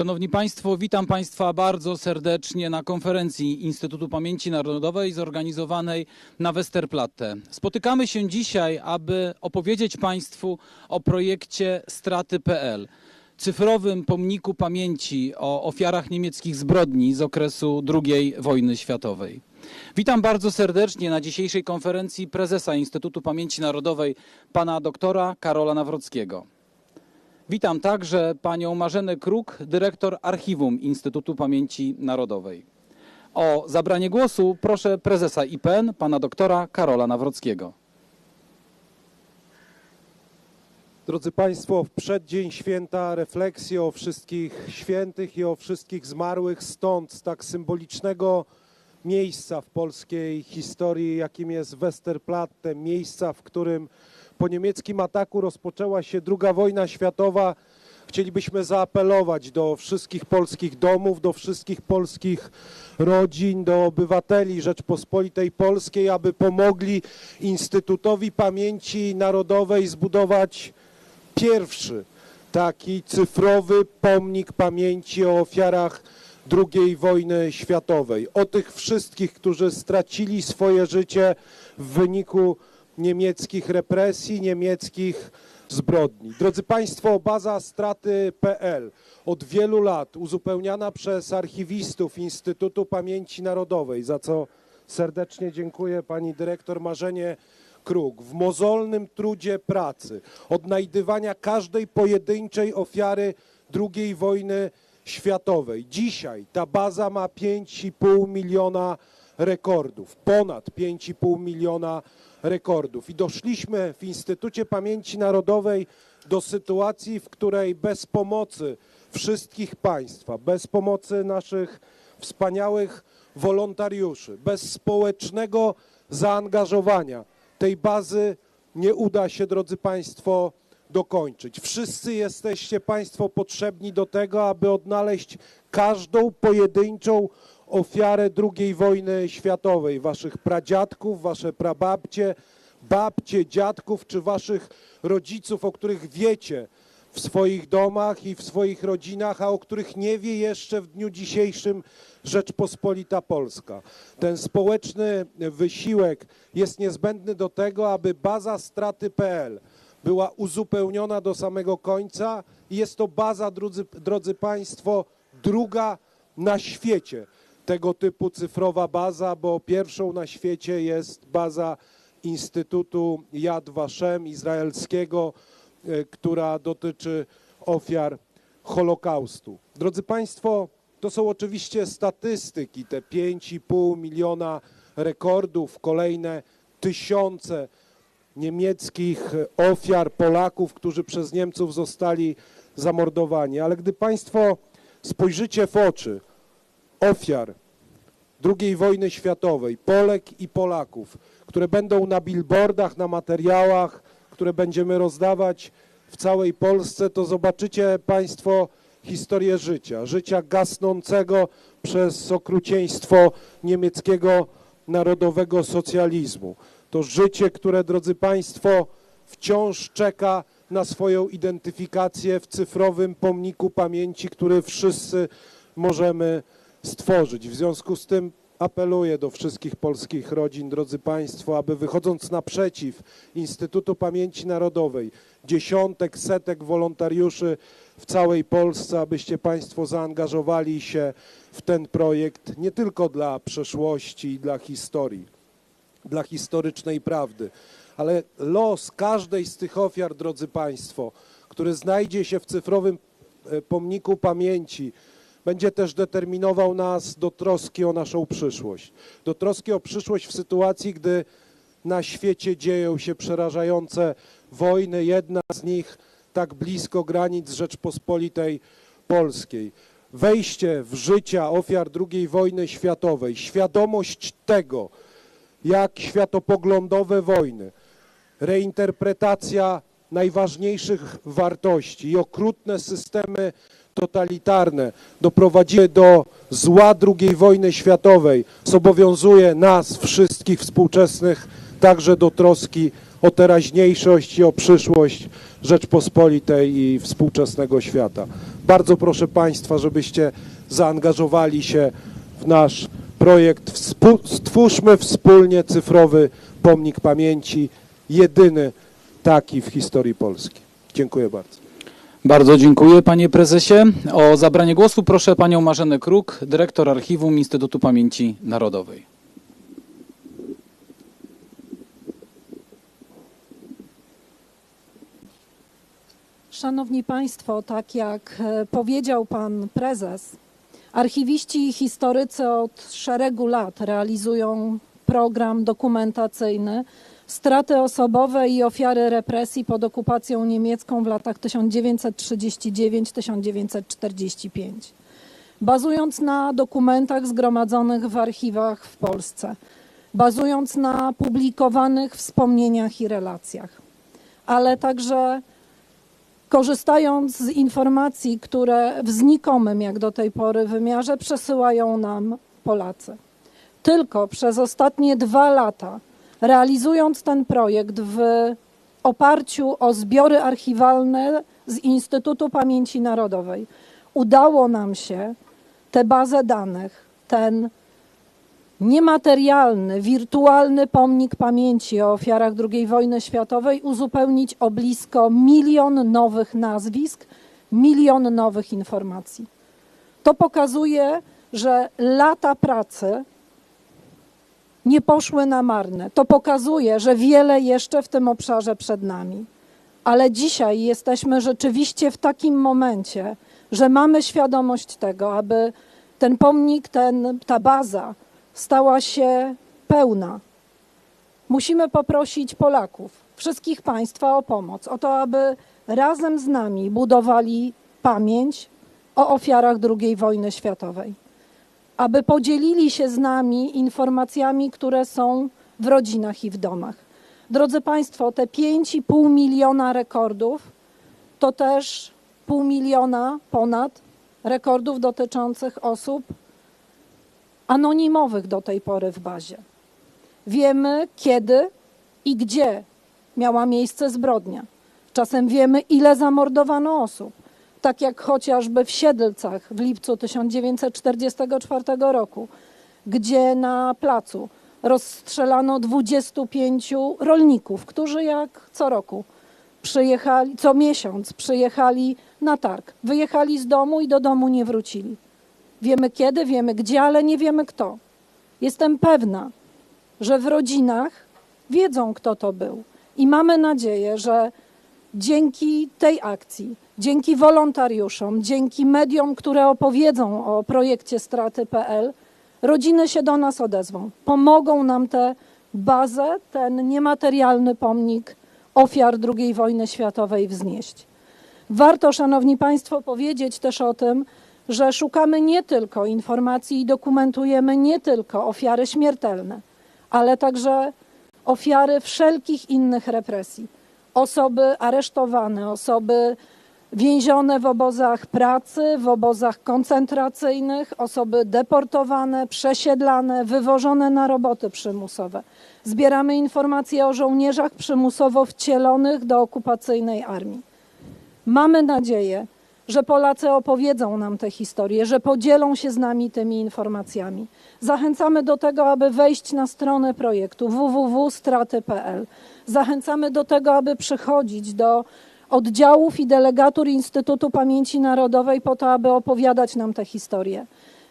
Szanowni Państwo, witam Państwa bardzo serdecznie na konferencji Instytutu Pamięci Narodowej zorganizowanej na Westerplatte. Spotykamy się dzisiaj, aby opowiedzieć Państwu o projekcie Straty.pl, cyfrowym pomniku pamięci o ofiarach niemieckich zbrodni z okresu II wojny światowej. Witam bardzo serdecznie na dzisiejszej konferencji prezesa Instytutu Pamięci Narodowej, pana doktora Karola Nawrockiego. Witam także panią Marzenę Kruk, dyrektor Archiwum Instytutu Pamięci Narodowej. O zabranie głosu proszę prezesa IPN, pana doktora Karola Nawrockiego. Drodzy Państwo, w przeddzień święta refleksji o wszystkich świętych i o wszystkich zmarłych, stąd z tak symbolicznego miejsca w polskiej historii, jakim jest Westerplatte, miejsca, w którym po niemieckim ataku rozpoczęła się II wojna światowa. Chcielibyśmy zaapelować do wszystkich polskich domów, do wszystkich polskich rodzin, do obywateli Rzeczpospolitej Polskiej, aby pomogli Instytutowi Pamięci Narodowej zbudować pierwszy taki cyfrowy pomnik pamięci o ofiarach II wojny światowej, o tych wszystkich, którzy stracili swoje życie w wyniku niemieckich represji, niemieckich zbrodni. Drodzy Państwo, baza straty.pl od wielu lat uzupełniana przez archiwistów Instytutu Pamięci Narodowej, za co serdecznie dziękuję pani dyrektor Marzenie Kruk, w mozolnym trudzie pracy, odnajdywania każdej pojedynczej ofiary II wojny światowej. Dzisiaj ta baza ma 5,5 miliona rekordów, ponad 5,5 miliona rekordów. I doszliśmy w Instytucie Pamięci Narodowej do sytuacji, w której bez pomocy wszystkich państwa, bez pomocy naszych wspaniałych wolontariuszy, bez społecznego zaangażowania tej bazy nie uda się, drodzy Państwo, dokończyć. Wszyscy jesteście Państwo potrzebni do tego, aby odnaleźć każdą pojedynczą ofiarę II wojny światowej, waszych pradziadków, wasze prababcie, babcie, dziadków czy waszych rodziców, o których wiecie w swoich domach i w swoich rodzinach, a o których nie wie jeszcze w dniu dzisiejszym Rzeczpospolita Polska. Ten społeczny wysiłek jest niezbędny do tego, aby baza straty.pl była uzupełniona do samego końca i jest to baza, drodzy, drodzy Państwo, druga na świecie tego typu cyfrowa baza, bo pierwszą na świecie jest baza Instytutu Yad Vashem izraelskiego, e, która dotyczy ofiar Holokaustu. Drodzy Państwo, to są oczywiście statystyki, te 5,5 miliona rekordów, kolejne tysiące niemieckich ofiar, Polaków, którzy przez Niemców zostali zamordowani. Ale gdy Państwo spojrzycie w oczy ofiar II wojny światowej, Polek i Polaków, które będą na billboardach, na materiałach, które będziemy rozdawać w całej Polsce, to zobaczycie Państwo historię życia, życia gasnącego przez okrucieństwo niemieckiego narodowego socjalizmu. To życie, które, drodzy Państwo, wciąż czeka na swoją identyfikację w cyfrowym pomniku pamięci, który wszyscy możemy stworzyć. W związku z tym apeluję do wszystkich polskich rodzin, drodzy Państwo, aby wychodząc naprzeciw Instytutu Pamięci Narodowej, dziesiątek, setek wolontariuszy w całej Polsce, abyście Państwo zaangażowali się w ten projekt nie tylko dla przeszłości i dla historii, dla historycznej prawdy, ale los każdej z tych ofiar, drodzy Państwo, który znajdzie się w cyfrowym e, pomniku pamięci, będzie też determinował nas do troski o naszą przyszłość. Do troski o przyszłość w sytuacji, gdy na świecie dzieją się przerażające wojny, jedna z nich tak blisko granic Rzeczpospolitej Polskiej. Wejście w życia ofiar II wojny światowej, świadomość tego, jak światopoglądowe wojny, reinterpretacja najważniejszych wartości i okrutne systemy totalitarne doprowadziły do zła II wojny światowej, zobowiązuje nas wszystkich współczesnych także do troski o teraźniejszość i o przyszłość Rzeczpospolitej i współczesnego świata. Bardzo proszę Państwa, żebyście zaangażowali się w nasz projekt Stwórzmy wspólnie cyfrowy pomnik pamięci, jedyny taki w historii Polski. Dziękuję bardzo. Bardzo dziękuję panie prezesie. O zabranie głosu proszę panią Marzenę Kruk, dyrektor Archiwum Instytutu Pamięci Narodowej. Szanowni Państwo, tak jak e, powiedział Pan Prezes, archiwiści i historycy od szeregu lat realizują program dokumentacyjny Straty osobowe i ofiary represji pod okupacją niemiecką w latach 1939-1945, bazując na dokumentach zgromadzonych w archiwach w Polsce, bazując na publikowanych wspomnieniach i relacjach, ale także korzystając z informacji, które w znikomym jak do tej pory wymiarze przesyłają nam Polacy. Tylko przez ostatnie dwa lata, realizując ten projekt w oparciu o zbiory archiwalne z Instytutu Pamięci Narodowej, udało nam się tę bazę danych, ten niematerialny, wirtualny pomnik pamięci o ofiarach II wojny światowej uzupełnić o blisko milion nowych nazwisk, milion nowych informacji. To pokazuje, że lata pracy nie poszły na marne. To pokazuje, że wiele jeszcze w tym obszarze przed nami. Ale dzisiaj jesteśmy rzeczywiście w takim momencie, że mamy świadomość tego, aby ten pomnik, ten, ta baza stała się pełna. Musimy poprosić Polaków, wszystkich Państwa o pomoc, o to, aby razem z nami budowali pamięć o ofiarach II wojny światowej, aby podzielili się z nami informacjami, które są w rodzinach i w domach. Drodzy Państwo, te 5,5 miliona rekordów to też pół miliona ponad rekordów dotyczących osób anonimowych do tej pory w bazie. Wiemy, kiedy i gdzie miała miejsce zbrodnia. Czasem wiemy, ile zamordowano osób. Tak jak chociażby w Siedlcach w lipcu 1944 roku, gdzie na placu rozstrzelano 25 rolników, którzy jak co roku przyjechali, co miesiąc przyjechali na targ. Wyjechali z domu i do domu nie wrócili. Wiemy kiedy, wiemy gdzie, ale nie wiemy kto. Jestem pewna, że w rodzinach wiedzą, kto to był. I mamy nadzieję, że dzięki tej akcji, dzięki wolontariuszom, dzięki mediom, które opowiedzą o projekcie straty.pl, rodziny się do nas odezwą. Pomogą nam tę bazę, ten niematerialny pomnik ofiar II wojny światowej wznieść. Warto, Szanowni Państwo, powiedzieć też o tym, że szukamy nie tylko informacji i dokumentujemy nie tylko ofiary śmiertelne, ale także ofiary wszelkich innych represji. Osoby aresztowane, osoby więzione w obozach pracy, w obozach koncentracyjnych, osoby deportowane, przesiedlane, wywożone na roboty przymusowe. Zbieramy informacje o żołnierzach przymusowo wcielonych do okupacyjnej armii. Mamy nadzieję, że Polacy opowiedzą nam te historie, że podzielą się z nami tymi informacjami. Zachęcamy do tego, aby wejść na stronę projektu www.straty.pl. Zachęcamy do tego, aby przychodzić do oddziałów i delegatur Instytutu Pamięci Narodowej po to, aby opowiadać nam te historie.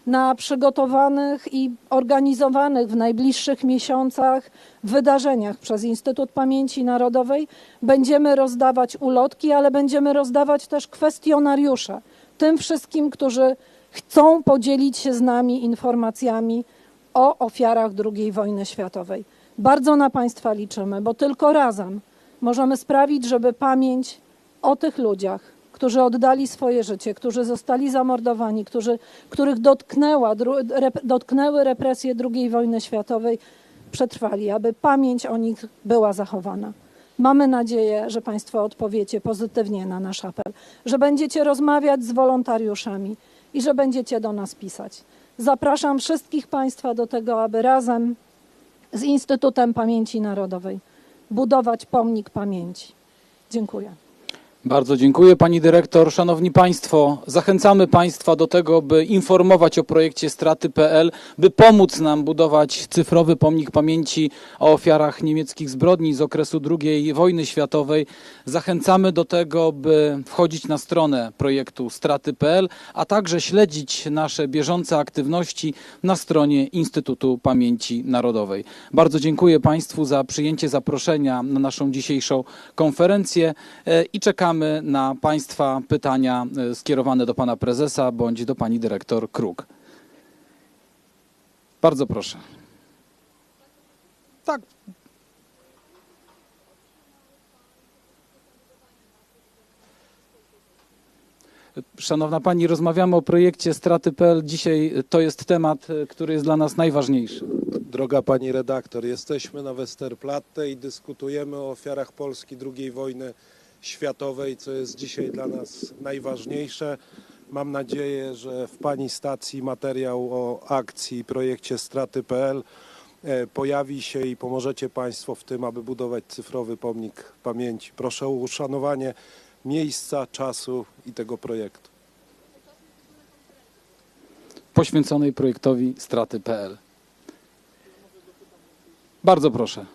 Na przygotowanych i organizowanych w najbliższych miesiącach wydarzeniach przez Instytut Pamięci Narodowej będziemy rozdawać ulotki, ale będziemy rozdawać też kwestionariusze tym wszystkim, którzy chcą podzielić się z nami informacjami o ofiarach II wojny światowej. Bardzo na Państwa liczymy, bo tylko razem możemy sprawić, żeby pamięć o tych ludziach, którzy oddali swoje życie, którzy zostali zamordowani, którzy, których dotknęła, rep, dotknęły represje II wojny światowej, przetrwali, aby pamięć o nich była zachowana. Mamy nadzieję, że Państwo odpowiecie pozytywnie na nasz apel, że będziecie rozmawiać z wolontariuszami i że będziecie do nas pisać. Zapraszam wszystkich Państwa do tego, aby razem z Instytutem Pamięci Narodowej budować pomnik pamięci. Dziękuję. Bardzo dziękuję pani dyrektor. Szanowni państwo, zachęcamy państwa do tego, by informować o projekcie straty.pl, by pomóc nam budować cyfrowy pomnik pamięci o ofiarach niemieckich zbrodni z okresu II wojny światowej. Zachęcamy do tego, by wchodzić na stronę projektu straty.pl, a także śledzić nasze bieżące aktywności na stronie Instytutu Pamięci Narodowej. Bardzo dziękuję państwu za przyjęcie zaproszenia na naszą dzisiejszą konferencję e, i czekamy na Państwa pytania e, skierowane do Pana Prezesa bądź do Pani Dyrektor Kruk. Bardzo proszę. Tak. Szanowna Pani, rozmawiamy o projekcie straty.pl. Dzisiaj to jest temat, e, który jest dla nas najważniejszy. Droga pani redaktor, jesteśmy na Westerplatte i dyskutujemy o ofiarach Polski II wojny światowej, co jest dzisiaj dla nas najważniejsze. Mam nadzieję, że w pani stacji materiał o akcji i projekcie straty.pl e, pojawi się i pomożecie państwo w tym, aby budować cyfrowy pomnik pamięci. Proszę o uszanowanie miejsca, czasu i tego projektu. poświęconej projektowi straty.pl. Bardzo proszę.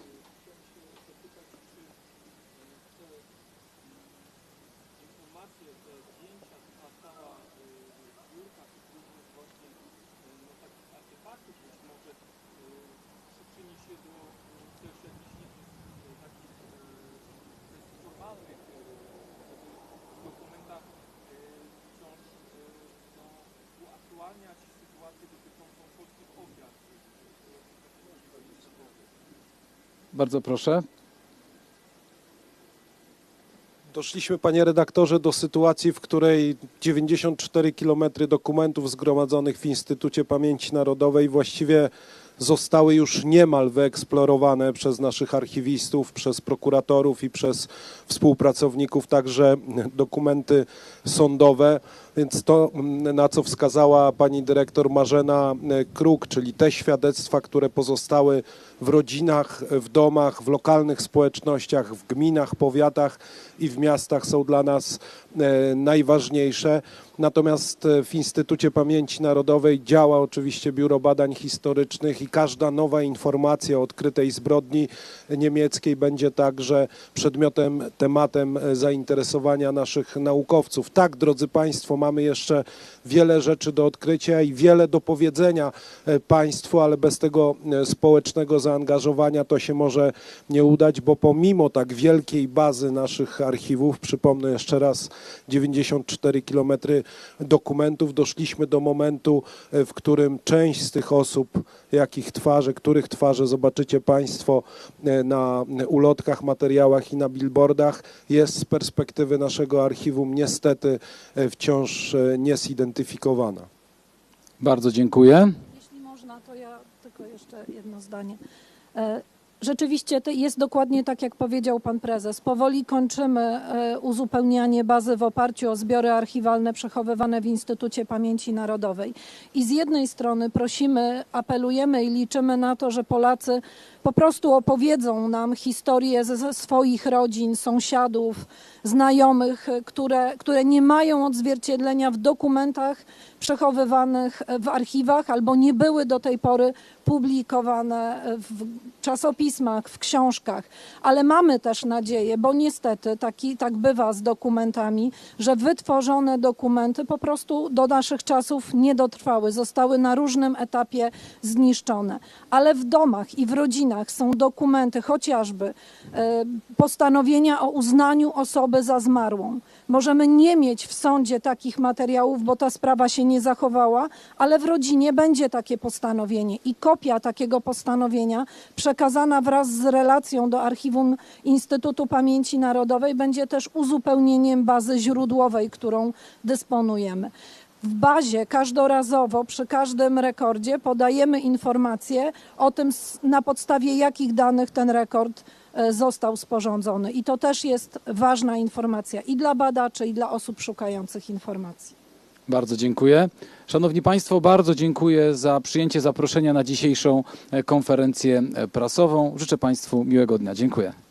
Bardzo proszę. Doszliśmy, panie redaktorze, do sytuacji, w której 94 km dokumentów zgromadzonych w Instytucie Pamięci Narodowej właściwie zostały już niemal wyeksplorowane przez naszych archiwistów, przez prokuratorów i przez współpracowników, także dokumenty sądowe. Więc to, na co wskazała pani dyrektor Marzena Kruk, czyli te świadectwa, które pozostały w rodzinach, w domach, w lokalnych społecznościach, w gminach, powiatach i w miastach są dla nas e, najważniejsze. Natomiast e, w Instytucie Pamięci Narodowej działa oczywiście Biuro Badań Historycznych i każda nowa informacja o odkrytej zbrodni niemieckiej będzie także przedmiotem, tematem e, zainteresowania naszych naukowców. Tak, drodzy Państwo, mamy jeszcze wiele rzeczy do odkrycia i wiele do powiedzenia e, Państwu, ale bez tego e, społecznego zaangażowania to się może nie udać, bo pomimo tak wielkiej bazy naszych archiwów, przypomnę jeszcze raz 94 kilometry dokumentów, doszliśmy do momentu, e, w którym część z tych osób, jakich twarze, których twarze zobaczycie Państwo na ulotkach, materiałach i na billboardach, jest z perspektywy naszego archiwum niestety e, wciąż e, niezidentyfikowana. Bardzo dziękuję. Jeśli można, to ja tylko jeszcze jedno zdanie. Rzeczywiście jest dokładnie tak, jak powiedział pan prezes. Powoli kończymy e, uzupełnianie bazy w oparciu o zbiory archiwalne przechowywane w Instytucie Pamięci Narodowej. I z jednej strony prosimy, apelujemy i liczymy na to, że Polacy po prostu opowiedzą nam historię ze swoich rodzin, sąsiadów, znajomych, które, które nie mają odzwierciedlenia w dokumentach przechowywanych w archiwach albo nie były do tej pory publikowane w czasopismach, w książkach. Ale mamy też nadzieję, bo niestety taki, tak bywa z dokumentami, że wytworzone dokumenty po prostu do naszych czasów nie dotrwały, zostały na różnym etapie zniszczone. Ale w domach i w rodzinach są dokumenty, chociażby e, postanowienia o uznaniu osoby za zmarłą. Możemy nie mieć w sądzie takich materiałów, bo ta sprawa się nie zachowała, ale w rodzinie będzie takie postanowienie i kopia takiego postanowienia przekazana wraz z relacją do archiwum Instytutu Pamięci Narodowej będzie też uzupełnieniem bazy źródłowej, którą dysponujemy. W bazie każdorazowo przy każdym rekordzie podajemy informacje o tym, na podstawie jakich danych ten rekord e, został sporządzony. I to też jest ważna informacja i dla badaczy, i dla osób szukających informacji. Bardzo dziękuję. Szanowni Państwo, bardzo dziękuję za przyjęcie zaproszenia na dzisiejszą e, konferencję e, prasową. Życzę Państwu miłego dnia. Dziękuję.